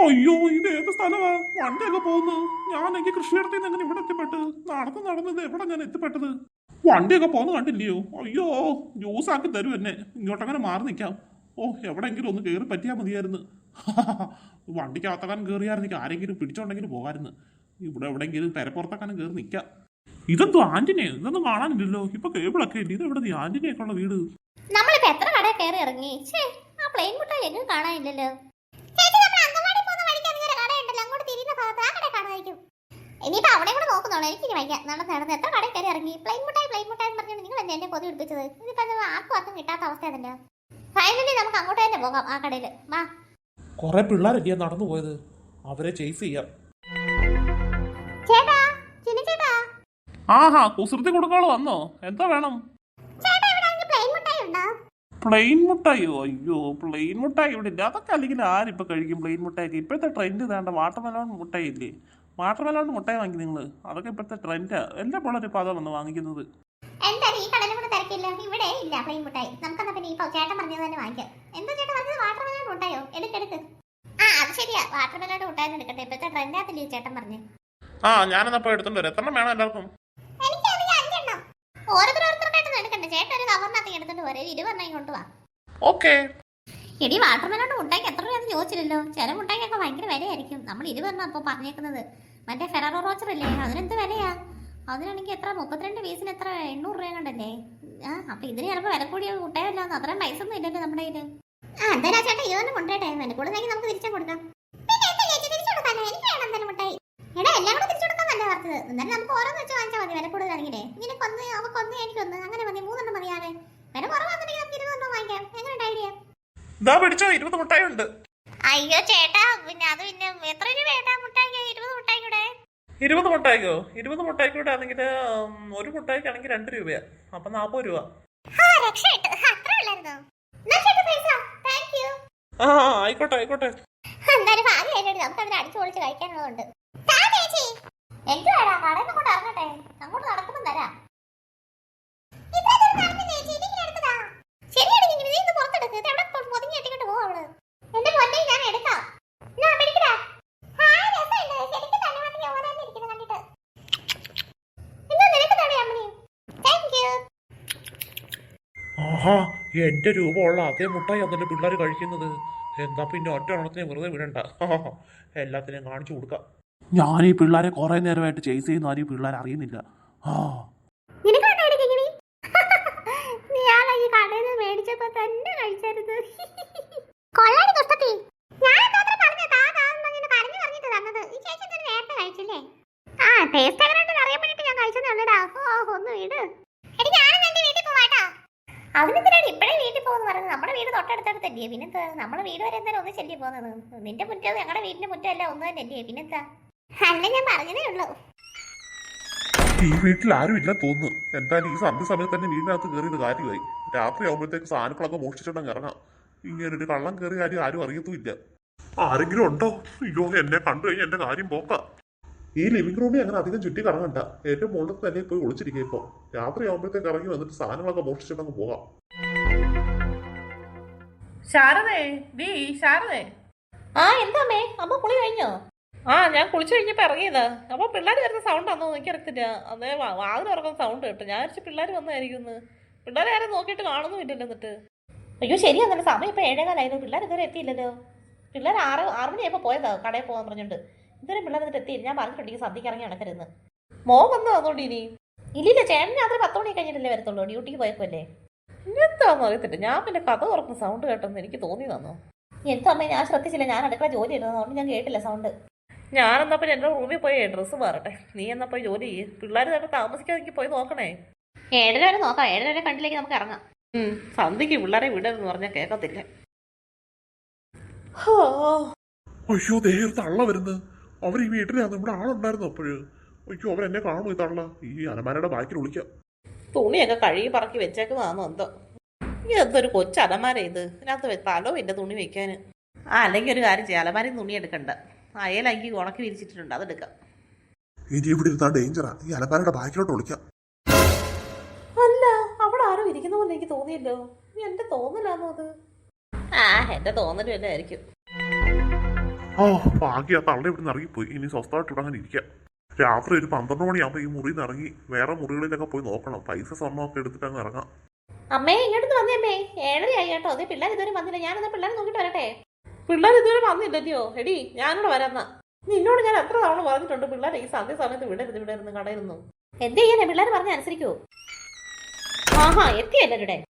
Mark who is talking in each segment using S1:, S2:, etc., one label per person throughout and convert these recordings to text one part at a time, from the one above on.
S1: അയ്യോ ഇത് ഏത് സ്ഥലമാ? വണ്ടിയൊക്കെ പോകുന്നു. ഞാൻ എനിക്ക് കൃഷിയിടത്തിൽ നിന്ന് എങ്ങനെ ഇവിടെ എത്തിപ്പെട്ട് നടന്നു നടന്നത് എവിടെ ഞാൻ എത്തിപ്പെട്ടത്? വണ്ടിയൊക്കെ പോകുന്നു കണ്ടില്ലയോ? അയ്യോ ജ്യൂസ് ആക്കി തരും എന്നെ. ഇങ്ങോട്ടങ്ങനെ മാറി നിൽക്കാം ഓ എവിടെയെങ്കിലും ഒന്ന് കയറി പറ്റിയാൽ മതിയായിരുന്നു. വണ്ടിക്കകത്തക്കാൻ കയറിയായിരുന്നെങ്കിൽ ആരെങ്കിലും പിടിച്ചോണ്ടെങ്കിലും പോകാമായിരുന്നു ഇവിടെ എവിടെയെങ്കിലും പെരപ്പുറത്തക്കാനും കയറി നിൽക്കാം ഇതെന്തോ ആന്റിനെ? ഇതൊന്നും കാണാനില്ലല്ലോ. ഇപ്പൊ കേബിളൊക്കെ ഇല്ല? ഇത് എവിടെ ആന്റിനെയൊക്കെ ഉള്ള വീട്.
S2: നമ്മളിപ്പോ എത്ര കട കയറി ഇറങ്ങി? ആ പ്ലെയിൻ മുട്ടായി എങ്ങും കാണാനില്ലല്ലോ. ഇനിയിപ്പോ അവിടെ കൂടെ നോക്കുന്നുള്ളൂ. എനിക്കിനി വയ്ക്കാം നമ്മൾ നടന്ന് എത്ര കടയിൽ കയറി ഇറങ്ങി? പ്ലെയിൻ മുട്ടായി പ്ലെയിൻ മുട്ടായി എന്ന് നിങ്ങൾ എന്നെ എന്നെ കൊതി പിടിപ്പിച്ചത്. ഇതിപ്പോ ആർക്കും ആർക്കും കിട്ടാത്ത അവസ്ഥ തന്നെ ഫൈനലി നമുക്ക് അങ്ങോട്ട് തന്നെ പോകാം ആ കടയിൽ വാ.
S1: കുറെ പിള്ളേരൊക്കെയാ നടന്നു പോയത്. അവരെ ചേസ് ചെയ്യാം.
S2: ചേട്ടാ ചിന്നു ചേട്ടാ.
S1: ആഹാ കുസൃതി കൊടുക്കാൾ വന്നോ? എന്താ വേണം?
S2: ചേട്ടാ ഇവിടെ എനിക്ക് പ്ലെയിൻ മുട്ടായി ഉണ്ടോ?
S1: പ്ലെയിൻ മുട്ടായോ? അയ്യോ പ്ലെയിൻ മുട്ടായി ഇവിടെ ഇല്ല. അതൊക്കെ അല്ലെങ്കിൽ ആരിപ്പോ കഴിക്കും പ്ലെയിൻ മുട്ടായി ഇപ്പോഴത്തെ ട്രെൻഡ് വേണ്ട വാട്ടർ മെലോൺ മെലോൺ മുട്ടായി വാങ്ങി നിങ്ങൾ അതൊക്കെ ഇപ്പോഴത്തെ ട്രെൻഡാ എല്ലാ പിള്ളേരും ഒരു അതാ വന്ന് വാങ്ങിക്കുന്നത്.
S2: എന്തായാലും ഈ കടലും കൂടെ തിരക്കില്ല? ഇവിടെ ഇല്ല പ്ലെയിൻ മുട്ടായി. നമുക്കെന്നാ പിന്നെ ചേട്ടൻ പറഞ്ഞത് തന്നെ വാങ്ങിക്കാം. എന്താ ചേട്ടൻ പറഞ്ഞത്? മുട്ടായോ? എടുക്കെടുക്ക് ആ അത് ശരിയാ. മുട്ടായി എടുക്കട്ടെ. ഇപ്പഴത്തെ ട്രെൻഡാത്തില്ലേ ചേട്ടൻ പറഞ്ഞു?
S1: ആ എടുത്തോണ്ട് വരാം. എത്ര വേണം എല്ലാവർക്കും?
S2: എടുക്കണ്ട? ചേട്ടൻ ഒരു കവറിനകത്ത് പോരെ
S1: ഓക്കെ
S2: എടി രൂപയെന്ന് ചോദിച്ചില്ലല്ലോ. ചില മുട്ടായിക്കൊക്കെ ഭയങ്കര വിലയായിരിക്കും. നമ്മൾ ഇരുപതെണ്ണം അപ്പോൾ പറഞ്ഞേക്കുന്നത്. മറ്റേ ഫെറാറോ റോച്ചർ അല്ലേ അതിനെന്ത് വിലയാ? അതിനാണെങ്കിൽ എത്ര? മുപ്പത്തിരണ്ട് പീസിന് എത്ര? എണ്ണൂറ് രൂപ കണ്ടല്ലേ ആ അപ്പൊ ഇതിന് ചിലപ്പോൾ വില കൂടിയ മുട്ടയല്ല അത്രയും പൈസ ഒന്നും ഇല്ലല്ലോ നമ്മുടെ ഇത് ആ എന്തായാലും ചേട്ടാ ഇത് തന്നെ വില കൂടുതലെങ്കിൽ നമുക്ക് തിരിച്ചു കൊടുക്കാം. എടാ എല്ലാം കൂടെ തിരിച്ചു കൊടുക്കാൻ നമുക്ക് ഓരോന്ന് വെച്ച് മതി. അങ്ങനെ മതി. നമുക്ക് വാങ്ങിക്കാം. ഐഡിയ?
S1: ഇരുപത് മുട്ടായി ഉണ്ട്
S2: അയ്യോ ചേട്ടാ പിന്നെ അത് പിന്നെ എത്ര രൂപ ചേട്ടാ? മുട്ടായി ഇരുപത് മുട്ടായി കൂടെ
S1: ഇരുപത് മുട്ടായിക്കോ? ഇരുപത് മുട്ടായിക്കൂടെ ആണെങ്കിൽ ഒരു മുട്ടായിക്കാണെങ്കിൽ രണ്ട് രൂപയാ. അപ്പൊ നാപ്പത് രൂപ.
S2: ആ
S1: ആയിക്കോട്ടെ ആയിക്കോട്ടെ.
S2: എന്തായാലും ഭാഗ്യമായിട്ട് നമുക്ക് അതിന് അടിച്ചു പൊളിച്ച് കഴിക്കാനുള്ളതുണ്ട് താ ചേച്ചി. എനിക്ക് വേടാ കടയിൽ നിന്ന് കൊണ്ട് ഇറങ്ങട്ടെ. അങ്ങോട്ട് നടക്കുമ്പോൾ തരാം. ശരിയാണ് ഇങ്ങനെ നീ എവിടെ പൊതിഞ്ഞ് കെട്ടിക്കൊണ്ട് പോവാ അവൾ. എന്റെ പൊന്നേ, ഞാൻ എടുക്കാം. പിടിക്കടാ. ഹായ്, രസമുണ്ട്. ശരിക്കും തന്നെ ഇരിക്കുന്നു കണ്ടിട്ട്. ഇന്ന് നിനക്ക് അമ്മണി.
S1: ആഹാ എന്റെ രൂപ ഉള്ള അതേ മുട്ടായി അതിന്റെ പിള്ളേർ കഴിക്കുന്നത് എന്താ പിന്നെ ഒറ്റ എണ്ണത്തിനെ വെറുതെ വിടണ്ട എല്ലാത്തിനെയും കാണിച്ചു കൊടുക്കാം ഞാൻ ഈ പിള്ളേരെ കുറെ നേരമായിട്ട് ചേസ് ചെയ്യുന്ന ആരും ഈ പിള്ളേർ അറിയുന്നില്ല ആ
S2: കിങ്ങിണി? നീയാളെ ഈ കടയിൽ മേടിച്ചപ്പോ തന്നെ കഴിച്ചരുത് കൊള്ളാടി ദുഷ്ടത്തി ആ ടേസ്റ്റ് ഞാൻ ഒന്ന് വീട്. എടി എന്റെ പോവാട്ടാ. ഇപ്പഴേ നമ്മുടെ വീട് വീട് വരെ ഒന്ന് നിന്റെ വീടിന്റെ അല്ല ഞാൻ ഉള്ളൂ.
S1: ഈ വീട്ടിൽ ആരും തോന്നുന്നു. ഈ സന്ധ്യ സമയത്ത് തന്നെ വീടിനകത്ത് കയറിയത് കാര്യമായി. രാത്രി ആകുമ്പോഴത്തേക്ക് സാധനങ്ങളൊക്കെ മോഷ്ടിച്ചോണ്ടങ്ങ് ഇറങ്ങാം. ഇങ്ങനെ ഒരു കള്ളം കയറി കാര്യം ആരും അറിയത്തുമില്ല. ആരെങ്കിലും ഉണ്ടോ? അയ്യോ എന്നെ കണ്ടു കഴിഞ്ഞാൽ എന്റെ കാര്യം പോക്ക. ഈ ലിവിംഗ് റൂമിൽ അങ്ങനെ അധികം ചുറ്റി കറങ്ങണ്ട. എന്റെ മുകളിൽ തന്നെ പോയി ഒളിച്ചിരിക്കുക ഇപ്പൊ? രാത്രി ആകുമ്പോഴത്തേക്ക് ഇറങ്ങി വന്നിട്ട് സാധനങ്ങളൊക്കെ മോഷ്ടിച്ചോണ്ടങ്ങ് പോകാം.
S3: ശാരദേ ഡീ ശാരദേ.
S2: ആ എന്താ അമ്മേ? അമ്മ കുളി കഴിഞ്ഞോ?
S3: ആ ഞാൻ കുളിച്ചു കഴിഞ്ഞപ്പോ ഇറങ്ങിയതാ. അപ്പൊ പിള്ളേർ വരുന്ന സൗണ്ട് ആണോ എനിക്കറിയത്തില്ല. അതേ വാതിൽ തുറക്കുന്ന സൗണ്ട് കേട്ടോ. ഞാൻ വിചാരിച്ചു പിള്ളേർ വന്നായിരിക്കുന്നു. പിള്ളേരെ ആരും നോക്കിയിട്ട് കാണുന്നുമില്ലല്ലോ എന്നിട്ട്.
S2: അയ്യോ ശരിയാ നല്ല സമയം ഇപ്പൊ ഏഴേകാലായിരുന്നു പിള്ളേർ ഇതുവരെ എത്തിയില്ലല്ലോ. പിള്ളേർ ആറ് ആറ് മണിയായപ്പോൾ പോയതാ കടയിൽ പോകാൻ പറഞ്ഞിട്ട് ഇതുവരെ പിള്ളേർ എന്നിട്ട് എത്തിയില്ല. ഞാൻ പറഞ്ഞിട്ടുണ്ടെങ്കിൽ സദ്യക്ക് ഇറങ്ങി നടക്കരുന്ന്
S3: മോൻ വന്നു അതുകൊണ്ട് ഇനി?
S2: ഇല്ലില്ല ചേട്ടൻ രാത്രി പത്ത് മണി കഴിഞ്ഞിട്ടല്ലേ വരത്തുള്ളൂ. ഡ്യൂട്ടിക്ക് പോയപ്പോല്ലേ
S3: എന്താണെന്ന് അറിയത്തില്ല. ഞാൻ പിന്നെ കഥ തുറക്കുന്ന സൗണ്ട് കേട്ടെന്ന് എനിക്ക് തോന്നി തന്നു
S2: എന്തോ അമ്മ ഞാൻ ശ്രദ്ധിച്ചില്ല. ഞാൻ അടുക്കള ജോലി ഇരുന്നത് അതുകൊണ്ട് ഞാൻ കേട്ടില്ല സൗണ്ട്.
S3: ഞാൻ എന്നാ പിന്നെ എന്റെ റൂമിൽ പോയി ഡ്രസ്സ് മാറട്ടെ. നീ എന്നാ പോയി ജോലി ചെയ്യ്. പിള്ളേർ തന്നെ താമസിക്കാതെ എനിക്ക് പോയി നോക്കണേ.
S2: ഏഴര വരെ നോക്കാം. ഏഴര വരെ കണ്ടിലേക്ക് നമുക്ക് ഇറങ്ങാം.
S3: സന്ധ്യക്ക് പിള്ളേരെ വിടരുതെന്ന് പറഞ്ഞാൽ കേക്കത്തില്ല? ഹോ.
S1: അയ്യോ ദേഹത്ത് തള്ള വരുന്നത് അവർ ഈ വീട്ടിലാണ് നമ്മുടെ ആളുണ്ടായിരുന്നു അപ്പോഴ്. അയ്യോ അവരെന്നെ കാണുമോ ഈ തള്ള? ഈ അലമാരയുടെ ബാക്കിൽ വിളിക്കാം.
S3: തുണിയൊക്കെ കഴുകി പറക്കി വെച്ചേക്കുന്നതാണോ എന്തോ. ഇതെന്തൊരു കൊച്ചു അലമാര ഇത്? ഇതിനകത്ത് തലോ ഇല്ല തുണി വെക്കാൻ ആ അല്ലെങ്കിൽ ഒരു കാര്യം ചെയ്യാം. അലമാരയിൽ തുണി എടുക്കണ്ട. അയലങ്കി ഉണക്കി വിരിച്ചിട്ടുണ്ട്. അതെടുക്കാം.
S1: ഇനി ഇവിടെ ഇരുന്നാ ഡേഞ്ചറാ ഈ അലമാരയുടെ ബാക്കിലോട്ട് വിളിക്കാം.
S3: ഇനി എന്റെ തോന്നലാണോ അത്? ആ എന്റെ തോന്നലും എന്നെ ആയിരിക്കും.
S1: ഓ ഭാഗ്യ ആ തള്ള നിന്ന് ഇറങ്ങിപ്പോയി. ഇനി സ്വസ്ഥമായിട്ട് ഇവിടെ അങ്ങനെ ഇരിക്കാം. രാത്രി ഒരു പന്ത്രണ്ട് മണിയാകുമ്പോൾ ഈ മുറിയിൽ നിന്ന് ഇറങ്ങി വേറെ മുറികളിലൊക്കെ പോയി നോക്കണം. പൈസ സ്വർണമൊക്കെ എടുത്തിട്ട് അങ്ങ് ഇറങ്ങാം.
S3: അമ്മേ ഇങ്ങോട്ട് വന്നേ അമ്മേ. ഏഴരയായി കേട്ടോ. അതേ പിള്ളേർ ഇതുവരെ വന്നില്ല. ഞാൻ ഞാനെന്നാ പിള്ളേരെ നോക്കിട്ട് വരട്ടെ. പിള്ളേർ ഇതുവരെ വന്നില്ലല്ലോ. എടി ഞാനിവിടെ വരാന്ന. നിന്നോട് ഞാൻ എത്ര തവണ പറഞ്ഞിട്ടുണ്ട് പിള്ളേരെ ഈ സന്ധ്യ സമയത്ത് വിടരുത് വിടരുന്ന് കടയിരുന്നു എന്ത് ചെയ്യാനേ? പിള്ളേർ പറഞ്ഞ അനുസരിക്കോ. ആഹാ എത്തി എല്ലാവരുടെ
S2: ആ എന്താ അമ്മേ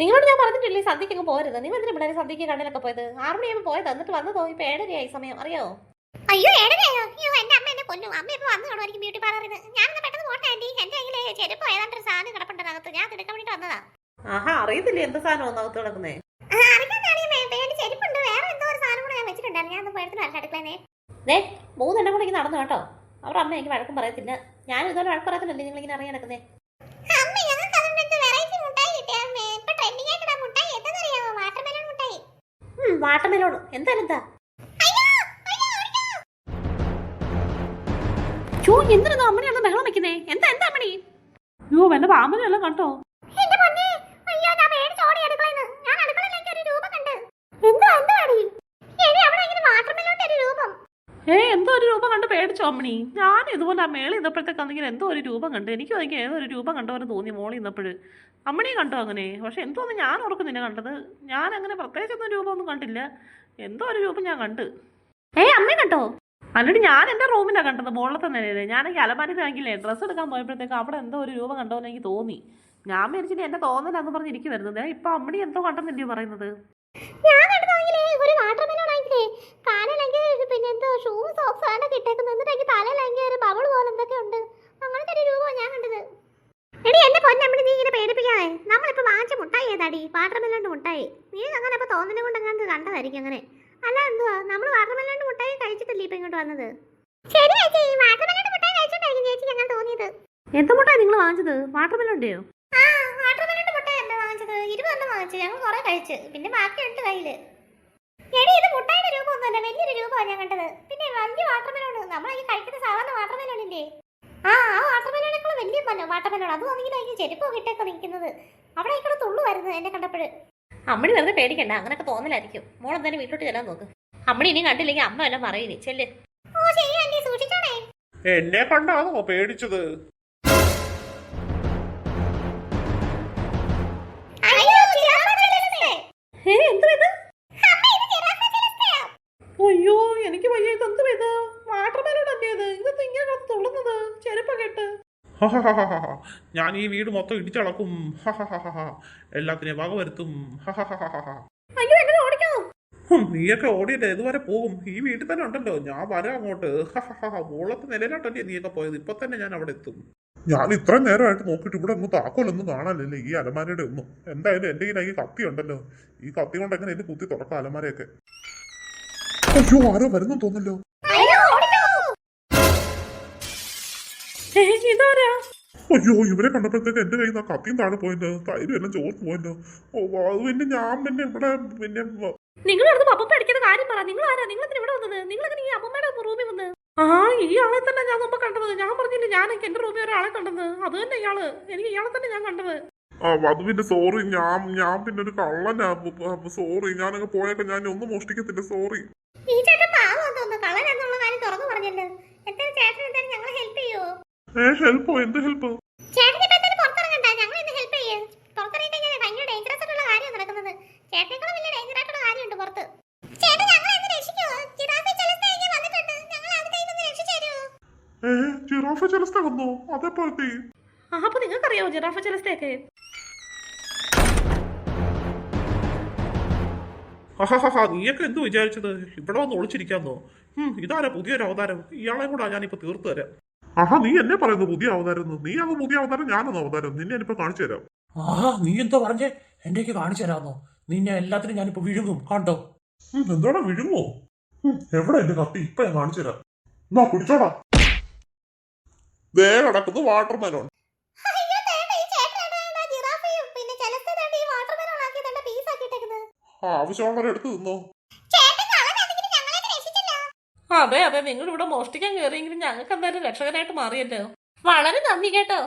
S3: നിങ്ങളോട് ഞാൻ പറഞ്ഞിട്ടില്ലേ സദ്യക്ക് അങ്ങ് പോരുത്? നിങ്ങൾ എന്തിനാ പിള്ളേരെ സദ്യക്ക് കണ്ണിലൊക്കെ പോയത്? ആറ് മണിയാകുമ്പോൾ പോയത്. എന്നിട്ട് വന്നതോ? ഇപ്പൊ ഏഴരയായി സമയം. അറിയോ?
S2: അയ്യോ ഏടനെയോ അയ്യോ എന്റെ അമ്മ എന്നെ കൊല്ലും അമ്മ ഇപ്പൊ വന്നു കാണുമായിരിക്കും ബ്യൂട്ടി പാർലറിൽ ഞാനൊന്ന് പെട്ടെന്ന് പോട്ടെ ആന്റി. എന്റെ കയ്യിലെ ചെരുപ്പ് ഏതാണ്ട് ഒരു സാധനം കിടപ്പുണ്ടതിനകത്ത് ഞാൻ എടുക്കാൻ വേണ്ടി വന്നതാ.
S3: ആഹാ അറിയത്തില്ലേ എന്ത് സാധനം അകത്ത് കിടക്കുന്നേ?
S2: ചെരുപ്പുണ്ട്. വേറെ എന്തോ ഒരു സാധനം കൂടെ ഞാൻ വെച്ചിട്ടുണ്ടായിരുന്നു. ഞാൻ പോയിട്ട് നല്ല അടുക്കളേനെ.
S3: ദേ മൂന്നെണ്ണം കൂടെ നടന്നു കേട്ടോ. അവരുടെ അമ്മ എനിക്ക് വഴക്കും പറയത്തില്ല. ഞാൻ ഇതുപോലെ വഴക്ക് പറയത്തില്ലല്ലേ? നിങ്ങളിങ്ങനെ അറിയാൻ നടക്കുന്നേ? വാട്ടമേലോട് എന്തായാലും എന്താ ചോ എന്തിനാ അമ്മണിയാണ് ബഹളം വെക്കുന്നേ? എന്താ എന്താ അമ്മണി? യോ വല്ല പാമ്പനെല്ലാം കണ്ടോ
S2: എന്റെ പൊന്നേ അയ്യോ ഞാൻ പേടിച്ച് ഓടി അടുക്കളയിൽ ഞാൻ അടുക്കളയിലേക്ക് ഒരു രൂപം കണ്ട് എന്തോ എന്തോ അടി എടി അവിടെ ഇങ്ങനെ വാട്ടർമെലന്റെ ഒരു രൂപം
S3: ഏ എന്തോ ഒരു രൂപം കണ്ട് പേടിച്ചോ അമ്മണി? ഞാൻ ഇതുപോലെ ആ മേളിൽ ഇന്നപ്പോഴത്തേക്കാണെങ്കിൽ എന്തോ ഒരു രൂപം കണ്ട്. എനിക്കും അതെങ്കിൽ ഏതോ ഒരു രൂപം കണ്ടവരെ തോന്നി മോളി ഇന്നപ്പോഴ്. അമ്മണിയും കണ്ടോ അങ്ങനെ? പക്ഷെ എന്തോന്ന് ഞാൻ ഓർക്കുന്നില്ല കണ്ടത്. ഞാൻ അങ്ങനെ പ്രത്യേകിച്ചൊന്നും രൂപമൊന്നും കണ്ടില്ല. എന്തോ ഒരു രൂപം ഞാൻ കണ്ട്. ഏ അമ്മ കണ്ടോ? അല്ലടി ഞാൻ എന്റെ റൂമിലാണ് കണ്ടത് മുകളിലത്തെ നിലയിൽ ഞാനെങ്കിൽ അലമാരി ആക്കില്ലേ ഡ്രസ്സ് എടുക്കാൻ പോയപ്പോഴത്തേക്ക് അവിടെ എന്തോ ഒരു രൂപം കണ്ടോന്ന് എനിക്ക് തോന്നി. ഞാൻ മേടിച്ചിട്ട് എന്റെ തോന്നലാന്ന് പറഞ്ഞ് ഇരിക്കും വരുന്നത് ഇപ്പൊ അമ്മണി എന്തോ കണ്ടെന്നല്ലേ പറയുന്നത്?
S2: ഞാൻ കണ്ടതാണെങ്കിലേ ഒരു വാട്ടർമെലൺ ആണെങ്കിലേ കാലിലെങ്കിൽ പിന്നെ സോക്സും ആണ് കിട്ടേക്കുന്നത്. എന്നിട്ട് എനിക്ക് തലയിലെങ്കിൽ ഒരു ബബിൾ പോലെ എന്തൊക്കെ ഉണ്ട്? അങ്ങനത്തെ ഒരു രൂപമാണ് ഞാൻ കണ്ടത്. എടി എന്റെ പൊന്നമ്മടി നീ ഇങ്ങനെ പേടിപ്പിക്കാതെ? നമ്മളിപ്പോ വാങ്ങിച്ച മുട്ടായി ഏതാടി? വാട്ടർമെലന്റെ മുട്ടായി. നീ അങ്ങനെ ഇപ്പൊ തോന്നലും കൊണ്ട് അങ്ങനെ കണ്ടതായിരിക്കും അങ്ങനെ. അല്ല എന്തുവാ? നമ്മൾ വാട്ടർമെലന്റെ മുട്ടായി കഴിച്ചിട്ടല്ലേ ഇപ്പൊ ഇങ്ങോട്ട് വന്നത്? ശരി ചേച്ചി. വാട്ടർമെലന്റെ മുട്ടായി കഴിച്ചിട്ടായിരിക്കും ചേച്ചി അങ്ങനെ തോന്നിയത്.
S3: എന്ത് മുട്ടായി നിങ്ങൾ വാങ്ങിച്ചത്? വാട്ടർമെലുണ്ടോ
S2: ആ വാട്ടർമെലന്റെ മുട്ടായല്ല വാങ്ങിച്ചത്? ഇരുപതെണ്ണം വാങ്ങിച്ചു. ഞങ്ങൾ കുറെ കഴിച്ചു. പിന്നെ ബാക്കിയുണ്ട് കയ്യിൽ. എടി ഇത് മുട്ടായുടെ രൂപമൊന്നുമല്ല. വലിയൊരു രൂപമാണ് ഞാൻ കണ്ടത്. വലിയ വാട്ടർമെലോണ് നമ്മൾ ഈ കഴിക്കുന്ന സാധാരണ വാട്ടർമെലോണില്ലേ ആ ആ വാട്ടർമെലോണേക്കാൾ വലിയ മന്ന വാട്ടർമെലോൺ അതും ആണെങ്കിൽ അതിന് ചെരുപ്പൊക്കെ ഇട്ടൊക്കെ നിൽക്കുന്നത്. അവിടെ ആയിക്കൂടെ തുള്ളു വരുന്നത് എന്നെ കണ്ടപ്പോഴ്.
S3: അമ്മണി വെറുതെ പേടിക്കണ്ട അങ്ങനൊക്കെ തോന്നലായിരിക്കും. മോൾ എന്തായാലും വീട്ടിലോട്ട് ചെല്ലാൻ നോക്ക്. അമ്മണി ഇനി കണ്ടില്ലെങ്കിൽ അമ്മ എല്ലാം പറയില്ലേ ചെല്ല്.
S1: എന്നെ കണ്ടാണോ പേടിച്ചത്? ഞാൻ ഈ വീട് മൊത്തം ഇടിച്ചളക്കും. എല്ലാത്തിനെ എല്ലാത്തിനെയും വക വരുത്തും നീയൊക്കെ ഓടിയല്ലേ? ഇതുവരെ പോകും. ഈ വീട്ടിൽ തന്നെ ഉണ്ടല്ലോ. ഞാൻ വരാം അങ്ങോട്ട്. മുകളത്തെ നിലയിലോട്ടല്ലേ നീയൊക്കെ പോയത്? ഇപ്പൊ തന്നെ ഞാൻ അവിടെ എത്തും. ഞാൻ ഇത്രയും നേരമായിട്ട് നോക്കിയിട്ട് ഇവിടെ ഒന്നും താക്കോലൊന്നും കാണാനില്ലേ ഈ അലമാരയുടെ ഒന്നും. എന്തായാലും എന്റെ കയ്യിൽ ഈ കത്തി ഉണ്ടല്ലോ. ഈ കത്തി കൊണ്ട് എങ്ങനെ എന്റെ കുത്തി തുറക്കാം അലമാരയൊക്കെ? അയ്യോ ആരോ വരുന്നു തോന്നല്ലോ
S3: ഇതാരാ
S1: അയ്യോ ഇവരെ കണ്ടപ്പോഴത്തേക്ക് എന്റെ കയ്യിൽ നിന്ന് ആ കത്തിയും താഴെ പോയല്ലോ തൈരും എല്ലാം ചോർത്ത് പോയല്ലോ ഓ അത് പിന്നെ ഞാൻ പിന്നെ ഇവിടെ പിന്നെ
S3: നിങ്ങൾ അടുത്ത് പപ്പ അടിക്കുന്ന കാര്യം പറ. നിങ്ങൾ ആരാ നിങ്ങൾ ഇവിടെ വന്നത്? നിങ്ങൾ എങ്ങനെ ഈ അമ്മമ്മയുടെ റൂമിൽ വന്ന്? ആ ഈ ആളെ തന്നെ ഞാൻ മുമ്പ് കണ്ടത്. ഞാൻ പറഞ്ഞില്ലേ ഞാൻ എന്റെ റൂമിൽ ഒരാളെ കണ്ടത്. അത് തന്നെ ഇയാൾ. എനിക്ക് ഇയാളെ തന്നെ ഞാൻ കണ്ടത്.
S1: ആ അത് പിന്നെ സോറി ഞാൻ ഞാൻ പിന്നെ ഒരു കള്ളനാ. സോറി ഞാനങ്ങ് പോയപ്പോ ഞാൻ ഒന്നും മോഷ്ടിക്കത്തില്ല. സോറി
S2: ഈ ചേട്ടൻ പാവം തോന്നുന്നു കള്ളൻ കാര്യം തുറന്നു പറഞ്ഞല്ലോ എന്തായാലും ചേട്ടൻ എന്തായാലും ഞങ്ങളെ ഹെൽപ്പ് ചെയ്യോ
S1: ഏ ഹെൽപ്പോ എന്ത് ഹെൽപ്പ്
S2: ചേട്ടൻ ഇപ്പൊ എന്തായാലും പുറത്തിറങ്ങണ്ട. ഞങ്ങൾ ഹെൽപ്പ് ചെയ്യും. പുറത്തിറങ്ങി കഴിഞ്ഞാൽ ഭയങ്കര ഡേഞ്ചറസ് ആയിട്ടുള്ള കാര്യം നടക്കുന്നത്. ചേട്ടനേക്കാളും വലിയ ഡേഞ്ചർ ആയിട്ടുള്ള പുറത്ത്. ചേട്ടൻ ഞങ്ങളെ ഒന്ന് രക്ഷിക്കോ? ജിറാഫി ചെലസ്തേക്ക് വന്നിട്ടുണ്ട്. ഞങ്ങൾ അതിനെ ഒന്ന് രക്ഷിച്ചു തരുമോ
S1: ഏ ജിറാഫ ചെലസ്ത വന്നോ? അതെപ്പോഴത്തെ?
S3: ആ അപ്പൊ നിങ്ങൾക്കറിയാവോ ജിറാഫ ചെലസ്റ്റയൊക്കെ
S1: ഹഹഹഹ നീയൊക്കെ എന്ത് വിചാരിച്ചത്? ഇവിടെ വന്ന് ഒളിച്ചിരിക്കാന്നോ? ഉം, ഇതാരാ പുതിയൊരു അവതാരം? ഇയാളെ കൂടാ ഞാനിപ്പോ തീർത്തു തരാം. ആഹാ നീ എന്നെ പറയുന്നു പുതിയ അവതാരം. നീ അങ്ങ് പുതിയ അവതാരം ഞാനെന്ന് അവതാരം. നിന്നെ ഞാനിപ്പോ കാണിച്ചു തരാം.
S4: ആഹാ നീ എന്തോ പറഞ്ഞേ? എന്റെയൊക്കെ കാണിച്ചു തരാമോ നിന്നെ എല്ലാത്തിനും ഞാനിപ്പോ വിഴുങ്ങും. കണ്ടോ?
S1: ഉം, എന്തോടാ വിഴുങ്ങോ എവിടെ എന്റെ കത്തി? ഇപ്പൊ ഞാൻ കാണിച്ചു തരാം. എന്നാ പിടിച്ചോടാ ദേ കിടക്കുന്നു
S2: വാട്ടർമെലോൺ.
S1: ആവശ്യമുള്ളവരെ എടുത്ത് തിന്നോ.
S3: അതെ അതെ. നിങ്ങൾ ഇവിടെ മോഷ്ടിക്കാൻ കയറിയെങ്കിലും ഞങ്ങൾക്ക് എന്തായാലും രക്ഷകനായിട്ട് മാറിയല്ലോ. വളരെ നന്ദി കേട്ടോ.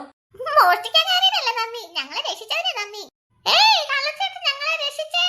S2: മോഷ്ടിക്കാൻ കാര്യമല്ല നന്ദി? ഞങ്ങളെ രക്ഷിച്ചതിന് നന്ദി. ഏയ് കള്ളച്ചേട്ടൻ ഞങ്ങളെ രക്ഷിച്ചേ.